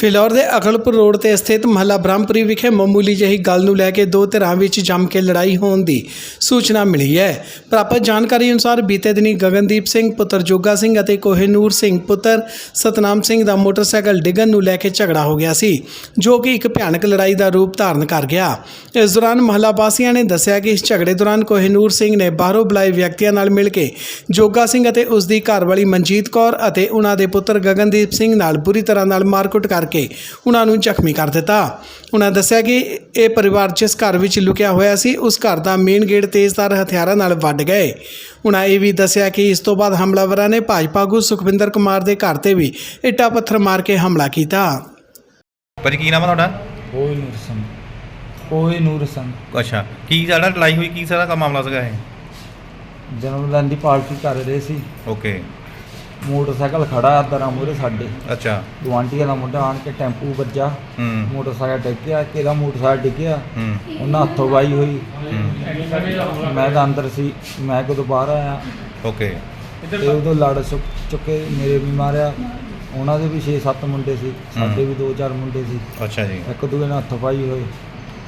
ਫਿਲੌਰ ਦੇ ਅਕਲਪੁਰ ਰੋਡ ਤੇ ਸਥਿਤ ਮਹੱਲਾ ਬ੍ਰਹਮਪੁਰੀ ਵਿਖੇ ਮਾਮੂਲੀ ਜਿਹੀ ਗੱਲ ਨੂੰ ਲੈ ਕੇ ਦੋ ਧਿਰਾਂ ਵਿੱਚ ਜੰਮ ਕੇ ਲੜਾਈ ਹੋਣ ਦੀ ਸੂਚਨਾ ਮਿਲੀ ਹੈ। ਪ੍ਰਾਪਤ ਜਾਣਕਾਰੀ ਅਨੁਸਾਰ ਬੀਤੇ ਦਿਨੀ ਗਗਨਦੀਪ ਸਿੰਘ, ਪੁੱਤਰ ਜੋਗਾ ਸਿੰਘ ਅਤੇ ਕੋਹੇਨੂਰ ਸਿੰਘ ਪੁੱਤਰ ਸਤਨਾਮ ਸਿੰਘ ਦਾ ਮੋਟਰਸਾਈਕਲ ਡਿੱਗਣ ਨੂੰ ਲੈ ਕੇ ਝਗੜਾ ਹੋ ਗਿਆ ਸੀ, ਜੋ ਕਿ ਇੱਕ ਭਿਆਨਕ ਲੜਾਈ ਦਾ ਰੂਪ ਧਾਰਨ ਕਰ ਗਿਆ। ਇਸ ਦੌਰਾਨ ਮਹੱਲਾ ਵਾਸੀਆਂ ਨੇ ਦੱਸਿਆ ਕਿ ਇਸ ਝਗੜੇ ਦੌਰਾਨ ਕੋਹੇਨੂਰ ਸਿੰਘ ਨੇ ਬਾਹਰੋਂ ਬੁਲਾਏ ਵਿਅਕਤੀਆਂ ਨਾਲ ਮਿਲ ਕੇ ਜੋਗਾ ਸਿੰਘ ਅਤੇ ਉਸ ਦੀ ਘਰਵਾਲੀ ਮਨਜੀਤ ਕੌਰ ਅਤੇ ਉਹਨਾਂ ਦੇ ਪੁੱਤਰ ਗਗਨਦੀਪ ਸਿੰਘ ਨਾਲ ਬੁਰੀ ਤਰ੍ਹਾਂ ਨਾਲ ਮਾਰਕੁੱਟ ਕਰ ਕਰਕੇ ਉਹਨਾਂ ਨੂੰ ਜ਼ਖਮੀ ਕਰ ਦਿੱਤਾ। ਉਹਨਾਂ ਦੱਸਿਆ ਕਿ ਇਹ ਪਰਿਵਾਰ ਜਿਸ ਘਰ ਵਿੱਚ ਲੁਕਿਆ ਹੋਇਆ ਸੀ ਉਸ ਘਰ ਦਾ ਮੇਨ ਗੇਟ ਤੇਜ਼ਧਾਰ ਹਥਿਆਰਾਂ ਨਾਲ ਵੱਢ ਗਏ। ਉਹਨਾਂ ਇਹ ਵੀ ਦੱਸਿਆ ਕਿ ਇਸ ਤੋਂ ਬਾਅਦ ਹਮਲਾਵਰਾਂ ਨੇ ਭਾਜਪਾ ਆਗੂ ਸੁਖਵਿੰਦਰ ਕੁਮਾਰ ਦੇ ਘਰ ਤੇ ਵੀ ਇੱਟਾ ਪੱਥਰ ਮਾਰ ਕੇ ਹਮਲਾ ਕੀਤਾ। ਭਾਜੀ ਕੀ ਨਾਮ ਆ ਤੁਹਾਡਾ? ਕੋਈ ਨੂਰ ਸਿੰਘ ਕੋਈ ਨੂਰ ਸਿੰਘ ਅੱਛਾ ਕੀ ਸਾਡਾ ਲੜਾਈ ਹੋਈ ਕੀ ਸਾਰਾ ਮਾਮਲਾ ਸੀਗਾ ਇਹ? ਜਨਮ ਦਿਨ ਦੀ ਪਾਰਟੀ ਕਰ ਰਹੇ ਸੀ। ਓਕੇ। ਮੋਟਰਸਾਈਕਲ ਖੜਾ ਦਰਾਂ ਮੂਹਰੇ ਸਾਡੇ। ਅੱਛਾ। ਗੁਆਂਢੀਆਂ ਦਾ ਮੁੰਡਾ ਆਣ ਕੇ ਟੈਂਪੂ ਵੱਜਾ। ਹੂੰ। ਮੋਟਰਸਾਈਕਲ ਡਿੱਗਿਆ ਕਿਹਦਾ ਮੋਟਰਸਾਈਕਲ ਡਿੱਗਿਆ? ਹੂੰ। ਉਹਨਾਂ ਹੱਥੋਂ ਵਾਈ ਹੋਈ। ਹੂੰ। ਮੈਂ ਤਾਂ ਅੰਦਰ ਸੀ ਮੈਂ ਕਦੋਂ ਬਾਹਰ ਆਇਆ। ਓਕੇ। ਤੇ ਉਦੋਂ ਲੜ ਸੁੱਕ ਚੁੱਕੇ ਮੇਰੇ ਵੀ ਮਾਰਿਆ। ਉਹਨਾਂ ਦੇ ਵੀ 6-7 ਮੁੰਡੇ ਸੀ ਸਾਡੇ ਵੀ 2-4 ਮੁੰਡੇ ਸੀ। ਅੱਛਾ ਜੀ। ਇੱਕ ਦੂਜੇ ਨਾਲ ਹੱਥ ਪਾਈ ਹੋਏ।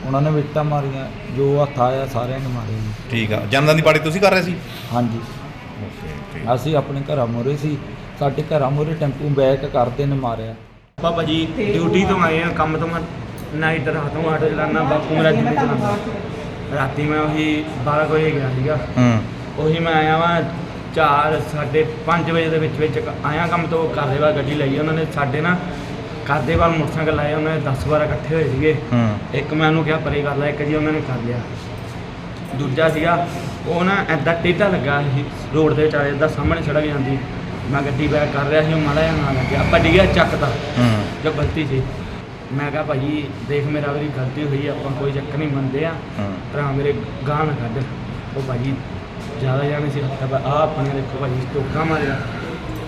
ਉਹਨਾਂ ਨੇ ਵਿਟਾ ਮਾਰੀਆਂ ਜੋ ਹੱਥ ਆਇਆ ਸਾਰਿਆਂ ਨੇ ਮਾਰੇ। ਜੀ ਠੀਕ ਆ। ਜਨਮਦਿਨ ਦੀ ਪਾਰਟੀ ਤੁਸੀਂ ਕਰ ਰਹੇ ਸੀ? ਹਾਂਜੀ। ਅਸੀਂ ਆਪਣੇ ਘਰਾਂ ਮੋਰੇ ਸੀ ਸਾਡੇ ਘਰਾਂ ਮੋਰੇ ਟੈਂਪੂ ਬੈਕ ਕਰਦੇ ਨੇ ਮਾਰਿਆ। ਪਾਪਾ ਜੀ ਡਿਊਟੀ ਤੋਂ ਆਏ ਆ ਕੰਮ ਤੋਂ ਮੈਂ ਨਾਈਟ ਰਾਤ ਨੂੰ ਆਟੋ ਚਲਾਉਣਾ ਬਾਪੂ ਮੇਰਾ ਦਿੱਲੀ ਚਲਾਉਂਦਾ। ਰਾਤੀ ਮੈਂ ਉਹੀ 12 ਵਜੇ ਗਿਆ ਸੀਗਾ। ਹੂੰ। ਉਹੀ ਮੈਂ ਆਇਆ ਵਾਂ 4 ਸਾਢੇ 5 ਵਜੇ ਦੇ ਵਿੱਚ ਵਿੱਚ ਆਇਆ ਕੰਮ ਤੋਂ ਕਰਦੇ ਵਾਰ ਗੱਡੀ ਲਈ ਉਹਨਾਂ ਨੇ ਸਾਡੇ ਨਾ ਕਰਦੇ ਵਾਰ ਮੋਟਰਸਾਈਕਲ ਲਾਏ ਉਹਨਾਂ ਨੇ 10 12 ਇਕੱਠੇ ਹੋਏ ਸੀਗੇ। ਹੂੰ। ਇੱਕ ਮੈਂ ਉਹਨੂੰ ਕਿਹਾ ਪਰੇ ਕਰ ਲੈ ਇੱਕ ਜੀ ਉਹਨਾਂ ਨੇ ਕਰ ਲਿਆ। ਦੂਜਾ ਸੀਗਾ ਉਹ ਨਾ ਐਦਾਂ ਟੇਢਾ ਲੱਗਾ ਸੀ ਰੋਡ ਦੇ ਵਿਚਾਲੇ ਏਦਾਂ ਸਾਹਮਣੇ ਸੜਕ ਜਾਂਦੀ। ਮੈਂ ਗੱਡੀ ਬੈਕ ਕਰ ਰਿਹਾ ਸੀ ਉਹ ਮਾੜਾ ਜਿਹਾ ਨਾ ਲੱਗਿਆ ਆਪਾਂ ਡਿੱਗਿਆ ਚੱਕਦਾ ਹੂੰ। ਜੋ ਗਲਤੀ ਸੀ। ਮੈਂ ਕਿਹਾ ਭਾਜੀ ਦੇਖ ਮੇਰਾ ਵਾਰੀ ਗਲਤੀ ਹੋਈ ਆਪਾਂ ਕੋਈ ਚੱਕਰ ਨਹੀਂ ਮੰਨਦੇ ਆ। ਭਰਾ ਮੇਰੇ ਗਾਂ ਨਾ ਕੱਢ। ਉਹ ਭਾਜੀ ਜ਼ਿਆਦਾ ਜਾਣੇ ਸੀ ਹੱਥ ਆ ਆਪਣੇ ਦੇਖੋ ਭਾਜੀ ਟੋਕਾ ਮਾਰਿਆ।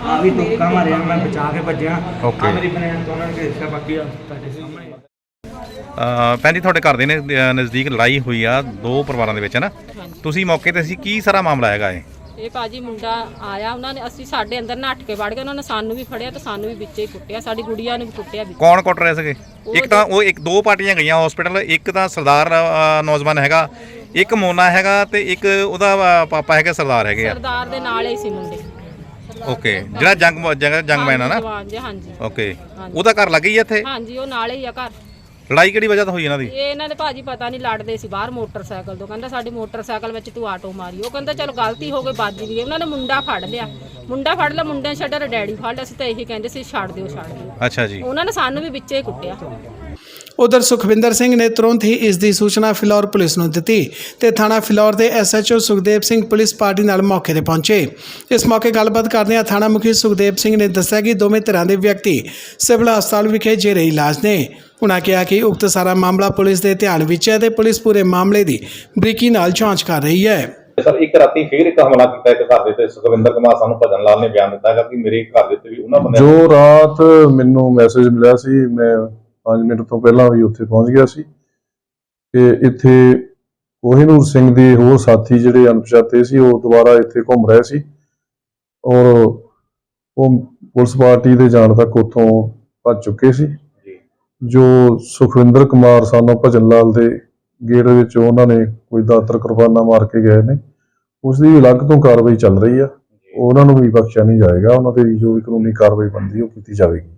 ਆ ਵੀ ਟੋਕਾ ਮਾਰਿਆ ਮੈਂ ਬਚਾ ਕੇ ਭੱਜਿਆ। Okay. ਆ ਮੇਰੀ ਬਨੈਣ ਤੋਂ ਉਹਨਾਂ ਨੇ ਘੇਰਿਆ ਬਾਕੀ ਆ ਤੁਹਾਡੇ ਸਾਹਮਣੇ। ਭੈਣ ਜੀ ਤੁਹਾਡੇ ਘਰ ਦੇ ਨੇ ਨਜ਼ਦੀਕ ਲੜਾਈ ਹੋਈ ਆ ਦੋ ਪਰਿਵਾਰਾਂ ਦੇ ਵਿੱਚ ਨਾ? ਤੁਸੀਂ ਮੌਕੇ ਤੇ ਸੀ ਕੀ ਸਾਰਾ ਮਾਮਲਾ ਹੈਗਾ ਇਹ? ਇਹ ਭਾਜੀ ਮੁੰਡਾ ਆਇਆ ਉਹਨਾਂ ਨੇ ਅਸੀਂ ਸਾਡੇ ਅੰਦਰ ਨੱਠ ਕੇ ਵੜ ਗਏ ਉਹਨਾਂ ਨੇ ਸਾਨੂੰ ਵੀ ਫੜਿਆ ਤੇ ਸਾਨੂੰ ਵੀ ਵਿੱਚੇ ਹੀ ਕੁੱਟਿਆ ਸਾਡੀ ਗੁੜੀਆ ਨੂੰ ਵੀ ਕੁੱਟਿਆ ਵਿੱਚ। ਕੌਣ ਕੁੱਟ ਰਹੇ ਸੀਗੇ? ਇੱਕ ਤਾਂ ਉਹ ਇੱਕ ਦੋ ਪਾਰਟੀਆਂ ਗਈਆਂ ਹਸਪੀਟਲ ਇੱਕ ਤਾਂ ਸਰਦਾਰ ਨੌਜਵਾਨ ਹੈਗਾ ਇੱਕ ਮੋਨਾ ਹੈਗਾ ਤੇ ਇੱਕ ਉਹਦਾ ਪਾਪਾ ਹੈਗਾ ਸਰਦਾਰ ਹੈਗੇ ਆ। ਸਰਦਾਰ ਦੇ ਨਾਲ ਹੀ ਸੀ ਮੁੰਡੇ। ਓਕੇ ਜਿਹੜਾ ਜੰਗ ਜੰਗ ਆ ਨਾ? ਜਵਾਨ ਜੀ ਹਾਂਜੀ। ਓਕੇ ਹਾਂਜੀ। ਉਹਦਾ ਘਰ ਲੱਗ ਹੀ ਆ ਇੱਥੇ? ਹਾਂਜੀ ਉਹ ਨਾਲ ਹੀ ਆ ਘਰ। ਲੜਾਈ ਕਿਹੜੀ ਵਜ੍ਹਾ ਤੋਂ ਹੋਈ ਇਹਨਾਂ ਦੀ? ਇਹ ਇਹਨਾਂ ਦੇ ਭਾਜੀ ਪਤਾ ਨਹੀਂ ਲੜਦੇ ਸੀ ਬਾਹਰ ਮੋਟਰਸਾਈਕਲ ਤੋਂ। ਕਹਿੰਦਾ ਸਾਡੀ ਮੋਟਰਸਾਈਕਲ ਵਿੱਚ ਤੂੰ ਆਟੋ ਮਾਰੀ। ਉਹ ਕਹਿੰਦਾ ਚਲੋ ਗਲਤੀ ਹੋ ਗਈ ਵੱਜ ਗਈ। ਉਹਨਾਂ ਨੇ ਮੁੰਡਾ ਫੜ ਲਿਆ। ਮੁੰਡਾ ਫੜ ਲਿਆ ਮੁੰਡੇ ਛੱਡਰ ਡੈਡੀ ਫੜ ਲਿਆ। ਸੀ ਤਾਂ ਇਹੀ ਕਹਿੰਦੇ ਸੀ ਛੱਡ ਦਿਓ ਛੱਡ ਦਿਓ। ਅੱਛਾ ਜੀ। ਉਹਨਾਂ ਨੇ ਸਾਨੂੰ ਵੀ ਵਿੱਚੇ ਹੀ ਕੁੱਟਿਆ। ਉਧਰ ਸੁਖਵਿੰਦਰ ਸਿੰਘ ਨੇ ਤੁਰੰਤ ਹੀ ਇਸ ਦੀ ਸੂਚਨਾ ਫਿਲੌਰ ਪੁਲਿਸ ਨੂੰ ਦਿੱਤੀ ਤੇ ਥਾਣਾ ਫਿਲੌਰ ਦੇ SHO Sukhdev Singh police party ਨਾਲ ਮੌਕੇ ਤੇ ਪਹੁੰਚੇ। ਇਸ ਮੌਕੇ ਗੱਲਬਾਤ ਕਰਦਿਆਂ ਥਾਣਾ ਮੁਖੀ ਸੁਖਦੇਵ ਸਿੰਘ ਨੇ ਦੱਸਿਆ ਕਿ ਦੋਵੇਂ ਤਰ੍ਹਾਂ ਦੇ ਵਿਅਕਤੀ ਸਿਵਲ ਹਸਪਤਾਲ ਵਿਖੇ ਜੇਰੇ ਇਲਾਜ ਨੇ। ਉਨ੍ਹਾਂ ਕਿਹਾ ਕਿ ਉਕਤ ਸਾਰਾ ਮਾਮਲਾ ਪੁਲਿਸ ਦੇ ਧਿਆਨ ਵਿੱਚ ਹੈ ਤੇ ਪੁਲਿਸ ਪੂਰੇ ਮਾਮਲੇ ਦੀ ਬਰੀਕੀ ਨਾਲ ਜਾਂਚ ਕਰ ਰਹੀ ਹੈ। ਸਰ ਇੱਕ ਰਾਤੀ ਫੇਰ ਇੱਕ ਹਮਲਾ ਕੀਤਾ ਇੱਕ ਘਰ ਦੇ ਤੇ ਸੁਖਵਿੰਦਰ ਕੁਮਾਰ ਸਾਨੂੰ ਭਜਨ ਲਾਲ ਨੇ ਬਿਆਨ ਦਿੱਤਾ ਹੈਗਾ ਕਿ ਮੇਰੇ ਘਰ ਦੇ ਉੱਤੇ ਵੀ ਉਹਨਾਂ ਬੰਦਿਆਂ ਜੋ ਰਾਤ ਮੈਨੂੰ ਮੈਸੇਜ ਮਿਲਿਆ ਸੀ ਮੈਂ 5 ਮਿੰਟ ਤੋਂ ਪਹਿਲਾਂ ਵੀ ਉੱਥੇ ਪਹੁੰਚ ਗਿਆ ਸੀ। ਕਿ ਇੱਥੇ ਕੋਹਿਨੂਰ ਸਿੰਘ ਦੇ ਹੋਰ ਸਾਥੀ ਜਿਹੜੇ ਅਣਪਛਾਤੇ ਸੀ ਉਹ ਦੁਬਾਰਾ ਇੱਥੇ ਘੁੰਮ ਰਹੇ ਸੀ। ਔਰ ਉਹ ਪੁਲਿਸ ਪਾਰਟੀ ਦੇ ਜਾਣ ਤੱਕ ਉੱਥੋਂ ਭੱਜ ਚੁੱਕੇ ਸੀ। ਜੀ। ਜੋ ਸੁਖਵਿੰਦਰ ਕੁਮਾਰ ਸਾਨੂੰ ਭਜਨ ਲਾਲ ਦੇ ਗੇਟ ਵਿੱਚ ਉਹਨਾਂ ਨੇ ਕੋਈ ਦਾਤਰ ਕੁਰਬਾਨਾ ਮਾਰ ਕੇ ਗਏ ਨੇ। ਉਸ ਦੀ ਅਲੱਗ ਤੋਂ ਕਾਰਵਾਈ ਚੱਲ ਰਹੀ ਆ। ਉਹਨਾਂ ਨੂੰ ਵੀ ਬਖਸ਼ਿਆ ਨਹੀਂ ਜਾਏਗਾ। ਉਹਨਾਂ ਤੇ ਜੋ ਵੀ ਕਾਨੂੰਨੀ ਕਾਰਵਾਈ ਬਣਦੀ ਉਹ ਕੀਤੀ ਜਾਵੇਗੀ।